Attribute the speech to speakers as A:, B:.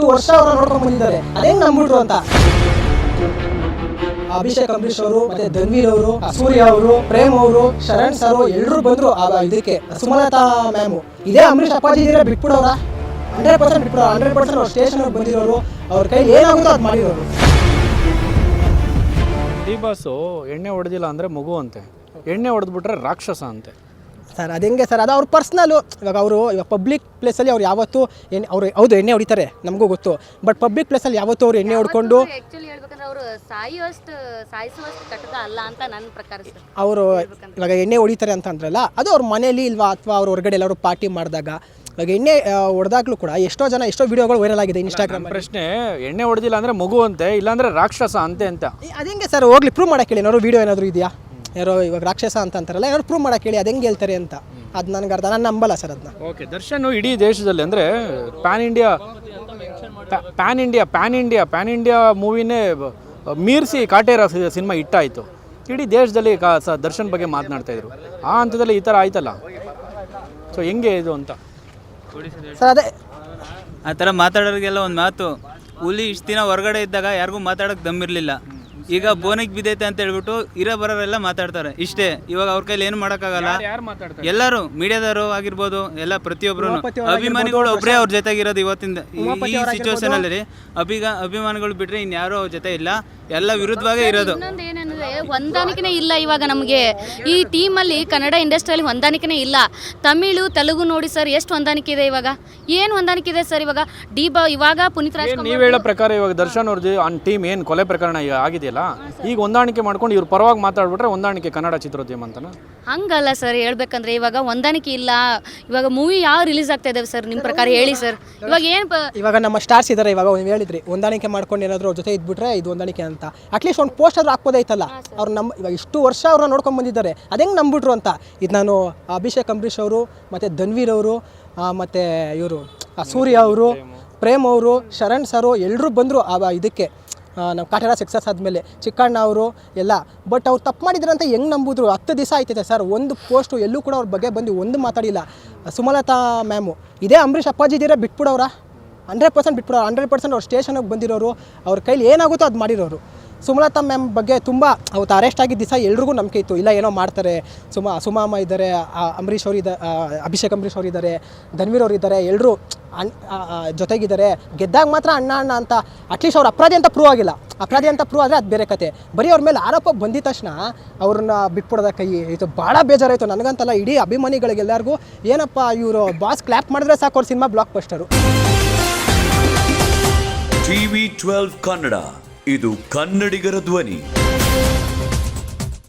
A: ಇಷ್ಟು ವರ್ಷ ಅವ್ರನ್ನ ನೋಡ್ಕೊಂಡು ಬಂದಿದ್ದಾರೆ. ಅದೇ ನಂಬಿಟ್ರು ಅಂತ? ಅಭಿಷೇಕ್ ಅಂಬರೀಶ್ ಅವರು, ಮತ್ತೆ ಧನ್ವೀರ್ ಅವರು ಸೂರ್ಯ ಅವರು, ಪ್ರೇಮ್ ಅವರು, ಶರಣ್ ಸರ್ ಎಲ್ಲರೂ ಬಂದ್ರು ಇದಕ್ಕೆ ಸುಮಲತಾ ಮ್ಯಾಮ್. ಇದೇ ಅಂಬರೀಶ್ ಅಪ್ಪಾಜಿ ಇದ್ರೆ ಬಿಟ್ಬಿಡೋರ ಹಂಡ್ರೆಡ್ ಪರ್ಸೆಂಟ್ ಬಿಟ್ಬಿಡೋ ಹಂಡ್ರೆಡ್ ಪರ್ಸೆಂಟ್ ಅವ್ರು ಸ್ಟೇಷನ್ ಬಂದಿರೋರು. ಅವ್ರ ಕೈಲಿ ಏನಾಗುತ್ತೋ ಅದು ಮಾಡಿರೋರು.
B: ಡಿ ಬಾಸು, ಎಣ್ಣೆ ಹೊಡೆದಿಲ್ಲ ಅಂದರೆ ಮಗು ಅಂತೆ. ಎಣ್ಣೆ ಹೊಡೆದ್ಬಿಟ್ರೆ ರಾಕ್ಷಸ ಅಂತೆ.
A: ಸರ್ ಅದು ಹೆಂಗೆ ಸರ್? ಅದು ಅವ್ರ ಪರ್ಸ್ನಲು ಇವಾಗ ಅವರು ಇವಾಗ ಪಬ್ಲಿಕ್ ಪ್ಲೇಸಲ್ಲಿ ಅವ್ರು ಯಾವತ್ತೂ ಎಣ್ಣೆ ಅವರು ಹೌದು ಎಣ್ಣೆ ಹೊಡಿತಾರೆ ನಮಗೂ ಗೊತ್ತು. ಬಟ್ ಪಬ್ಲಿಕ್ ಪ್ಲೇಸಲ್ಲಿ ಯಾವತ್ತೂ ಅವ್ರು ಎಣ್ಣೆ ಹೊಡ್ಕೊಂಡು
C: ಆಕ್ಚುಲಿ ಹೇಳ್ಬೇಕಂದ್ರೆ ಅವರು ಸಾಯುವಷ್ಟು ಸಾಯಿಸುವಷ್ಟು ಕಟ್ಟದ ಅಲ್ಲ ಅಂತ ನನ್ನ ಪ್ರಕಾರ ಸರ್.
A: ಅವರು ಇವಾಗ ಎಣ್ಣೆ ಹೊಡಿತಾರೆ ಅಂತ ಅಂದ್ರಲ್ಲ ಅದು ಅವ್ರ ಮನೇಲಿ ಇಲ್ವಾ ಅಥವಾ ಅವ್ರ ಹೊರಗಡೆ ಎಲ್ಲರೂ ಪಾರ್ಟಿ ಮಾಡಿದಾಗ? ಇವಾಗ ಎಣ್ಣೆ ಹೊಡೆದಾಗ್ಲೂ ಕೂಡ ಎಷ್ಟೋ ಜನ ಎಷ್ಟೋ ವಿಡಿಯೋಗಳು ವೈರಲ್ ಆಗಿದೆ ಇನ್ಸ್ಟಾಗ್ರಾಮ್
B: ಪ್ರಶ್ನೆ ಎಣ್ಣೆ ಹೊಡೆದಿಲ್ಲ ಅಂದ್ರೆ ಮಗು ಅಂತೆ ಇಲ್ಲಾಂದ್ರೆ ರಾಕ್ಷಸ ಅಂತೆ ಅಂತ?
A: ಅದೇಂಗೆ ಸರ್? ಹೋಗ್ಲಿ ಪ್ರೂವ್ ಮಾಡಕ್ಕೆ ಹೇಳಿ ಏನಾದ್ರು ವಿಡಿಯೋ ಏನಾದರೂ ಇದೆಯಾ? ಯಾರೋ ಇವಾಗ ರಾಕ್ಷಸ ಅಂತ ಅಂತಾರಲ್ಲ ಯಾರು ಪ್ರೂವ್ ಮಾಡಕ್ಕೆ ಹೇಳಿ ಅದು ಹೆಂಗೆ ಹೇಳ್ತಾರೆ ಅಂತ. ಅದು ನನಗೆ ಅರ್ಧ ನಾನು ನಂಬಲ್ಲ ಸರ್ ಅದನ್ನ
B: ಓಕೆ ದರ್ಶನ್ ಇಡೀ ದೇಶದಲ್ಲಿ ಅಂದರೆ pan India pan India pan India pan India ಮೂವಿನೇ ಮೀರಿಸಿ ಕಾಟೇರ ಸಿನಿಮಾ ಇಟ್ಟಾಯ್ತು ಇಡೀ ದೇಶದಲ್ಲಿ ಕಾ ಸ ದರ್ಶನ್ ಬಗ್ಗೆ ಮಾತನಾಡ್ತಾ ಇದ್ರು. ಆ ಹಂತದಲ್ಲಿ ಈ ಥರ ಆಯ್ತಲ್ಲ? ಸೊ ಹೆಂಗೆ ಇದು ಅಂತ?
A: ಸರ್ ಅದೇ
D: ಆ ಥರ ಮಾತಾಡೋರಿಗೆಲ್ಲ ಒಂದು ಮಾತು ಹುಲಿ ಇಷ್ಟು ದಿನ ಹೊರಗಡೆ ಇದ್ದಾಗ ಯಾರಿಗೂ ಮಾತಾಡೋಕೆ ದಮ್ಮಿರಲಿಲ್ಲ ಈಗ ಬೋನಿಗೆ ಬಿದ್ದೈತೆ ಅಂತ ಹೇಳ್ಬಿಟ್ಟು ಇರೋ ಬರೋರೆಲ್ಲ ಮಾತಾಡ್ತಾರೆ. ಇಷ್ಟೇ ಇವಾಗ ಅವ್ರ ಕೈಲಿ ಏನು ಮಾಡೋಕ್ಕಾಗಲ್ಲ.
B: ಯಾರು ಮಾತಾಡ್ತಾರೆ?
D: ಎಲ್ಲರೂ ಮೀಡಿಯಾದವರು ಆಗಿರ್ಬೋದು ಎಲ್ಲ ಪ್ರತಿಯೊಬ್ಬರು ಅಭಿಮಾನಿಗಳು ಒಬ್ಬರೇ ಅವ್ರ ಜೊತೆಗಿರೋದು ಇವತ್ತಿಂದ ಈ- ಈ ಸಿಚುವೇಶನ್ ಅಲ್ಲಿ ಅಭಿಗ ಅಭಿಮಾನಿಗಳು ಬಿಟ್ರೆ ಇನ್ಯಾರೂ ಅವ್ರ ಜೊತೆ ಇಲ್ಲ. ಎಲ್ಲ ವಿರುದ್ಧವಾಗೇ ಇರೋದು.
C: ಹೊಂದಾಣಿಕೆನೇ ಇಲ್ಲ ಇವಾಗ ನಮಗೆ. ಈ ಟೀಮಲ್ಲಿ ಕನ್ನಡ ಇಂಡಸ್ಟ್ರಿಯಲ್ಲಿ ಹೊಂದಾಣಿಕೆನೇ ಇಲ್ಲ. ತಮಿಳು ತೆಲುಗು ನೋಡಿ ಸರ್ ಎಷ್ಟು ಹೊಂದಾಣಿಕೆ ಇದೆ ಇವಾಗ? ಏನು ಹೊಂದಾಣಿಕೆ ಇದೆ ಸರ್ ಇವಾಗ? ಡಿ ಬಾ ಇವಾಗ ಪುನೀತ್
B: ರಾಜ್
C: ರಾಜ್ಕುಮಾರ್
B: ನೀವು ಹೇಳೋ ಪ್ರಕಾರ ಇವಾಗ ದರ್ಶನ್ ಅವ್ರದ್ದು ಆನ್ ಟೀಮ್ ಏನು ಕೊಲೆ ಪ್ರಕರಣ ಈಗ ಆಗಿದೆಯಲ್ಲ? ಈಗ ಹೊಂದಾಣಿಕೆ ಮಾಡ್ಕೊಂಡು ಇವ್ರು ಪರವಾಗಿ ಮಾತಾಡ್ಬಿಟ್ರೆ ಹೊಂದಾಣಿಕೆ ಕನ್ನಡ ಚಿತ್ರೋದ್ಯಮ ಅಂತನಾ?
C: ಹಂಗಲ್ಲ ಸರ್ ಹೇಳ್ಬೇಕಂದ್ರೆ ಇವಾಗ ಹೊಂದಾಣಿಕೆ ಇಲ್ಲ. ಇವಾಗ ಮೂವಿ ಯಾವ ರಿಲೀಸ್ ಆಗ್ತಾ ಇದಾವೆ ಸರ್ ನಿಮ್ಮ ಪ್ರಕಾರ ಹೇಳಿ ಸರ್. ಇವಾಗ ಏನು
A: ಇವಾಗ ನಮ್ಮ ಸ್ಟಾರ್ಸ್ ಇದ್ದಾರೆ ಇವಾಗ ನೀವು ಹೇಳಿದ್ರಿ ಹೊಂದಾಣಿಕೆ ಮಾಡ್ಕೊಂಡು ಏನಾದರೂ ಅವ್ರ ಜೊತೆ ಇದ್ಬಿಟ್ರೆ ಇದು ಹೊಂದಾಣಿಕೆ ಅಂತ. ಅಟ್ಲೀಸ್ಟ್ ಒಂದು ಪೋಸ್ಟ್ ಆದ್ರೂ ಹಾಕ್ಬೋದೈತಲ್ಲ ಅವ್ರು ನಮ್ಮ ಇವಾಗ ಇಷ್ಟು ವರ್ಷ ಅವ್ರನ್ನ ನೋಡ್ಕೊಂಡು ಬಂದಿದ್ದಾರೆ. ಅದೇಂಗೆ ನಂಬಿಟ್ರು ಅಂತ? ಇದು ನಾನು ಅಭಿಷೇಕ್ ಅಂಬರೀಷ್ ಅವರು, ಮತ್ತು ಧನ್ವೀರ್ ಅವರು ಮತ್ತು ಇವರು ಸೂರ್ಯ ಅವರು, ಪ್ರೇಮ್ ಅವರು, ಶರಣ್ ಸರು ಎಲ್ಲರೂ ಬಂದರು ಆ ಇದಕ್ಕೆ. ನಮ್ಮ ಕಾಟರ ಸಕ್ಸಸ್ ಆದಮೇಲೆ. ಚಿಕ್ಕಣ್ಣ ಅವರು, ಎಲ್ಲ. ಬಟ್ ಅವ್ರು ತಪ್ಪು ಮಾಡಿದ್ರು ಅಂತ ಹೆಂಗೆ ನಂಬಿದ್ರು ಹತ್ತು ದಿವಸ ಆಯ್ತೈತೆ ಸರ್. ಒಂದು ಪೋಸ್ಟು ಎಲ್ಲೂ ಕೂಡ ಅವ್ರ ಬಗ್ಗೆ ಬಂದು ಒಂದು ಮಾತಾಡಿಲ್ಲ. ಸುಮಲತಾ ಮ್ಯಾಮು ಇದೇ ಅಂಬರೀಷ್ ಅಪ್ಪಾಜಿ ಬಿಟ್ಬಿಡೋರಾ ಬಿಟ್ಬಿಡೋರ ಹಂಡ್ರೆಡ್ ಪರ್ಸೆಂಟ್ ಬಿಟ್ಬಿಡೋ ಹಂಡ್ರೆಡ್ ಪರ್ಸೆಂಟ್ ಅವ್ರು ಸ್ಟೇಷನಿಗೆ ಬಂದಿರೋರು. ಅವ್ರ ಕೈಲಿ ಏನಾಗುತ್ತೋ ಅದು ಮಾಡಿರೋರು. ಸುಮಲತಾ ಮ್ಯಾಮ್ ಬಗ್ಗೆ ತುಂಬ ಅವತ್ತು ಅರೆಸ್ಟ್ ಆಗಿದ್ದ ದಿವಸ ಎಲ್ರಿಗೂ ನಂಬಿಕೆ ಇತ್ತು. ಇಲ್ಲ ಏನೋ ಮಾಡ್ತಾರೆ. ಸುಮಾ ಸುಮಾಮ ಇದ್ದಾರೆ ಅಂಬರೀಷ್ ಅವರು ಇದ್ದಾರೆ ಅಭಿಷೇಕ್ ಅಂಬರೀಷ್ ಅವರು ಇದ್ದಾರೆ, ಧನ್ವೀರ್ ಅವರು ಇದ್ದಾರೆ ಎಲ್ಲರೂ ಅಣ್ ಜೊತೆಗಿದ್ದಾರೆ. ಗೆದ್ದಾಗ ಮಾತ್ರ ಅಣ್ಣ ಅಣ್ಣ ಅಂತ ಅಟ್ಲೀಸ್ಟ್ ಅವ್ರು ಅಪರಾಧಿ ಅಂತ ಪ್ರೂವ್ ಆಗಿಲ್ಲ. ಅಪರಾಧಿ ಅಂತ ಪ್ರೂವ್ ಆದರೆ ಅದು ಬೇರೆ ಕತೆ. ಬರೀ ಅವ್ರ ಮೇಲೆ ಆರೋಪ ಬಂದಿದ ತಕ್ಷಣ ಅವ್ರನ್ನ ಬಿಟ್ಬಿಡೋದ ಕೈ, ಇದು ಭಾಳ ಬೇಜಾರಾಯಿತು ನನಗಂತಲ್ಲ. ಇಡೀ ಅಭಿಮಾನಿಗಳಿಗೆಲ್ಲರಿಗೂ ಏನಪ್ಪ ಇವರು ಬಾಸ್ ಕ್ಲ್ಯಾಪ್ ಮಾಡಿದ್ರೆ ಸಾಕು ಅವ್ರ cinema blockbuster
E: TV twelve Kannada. ಇದು ಕನ್ನಡಿಗರ ಧ್ವನಿ.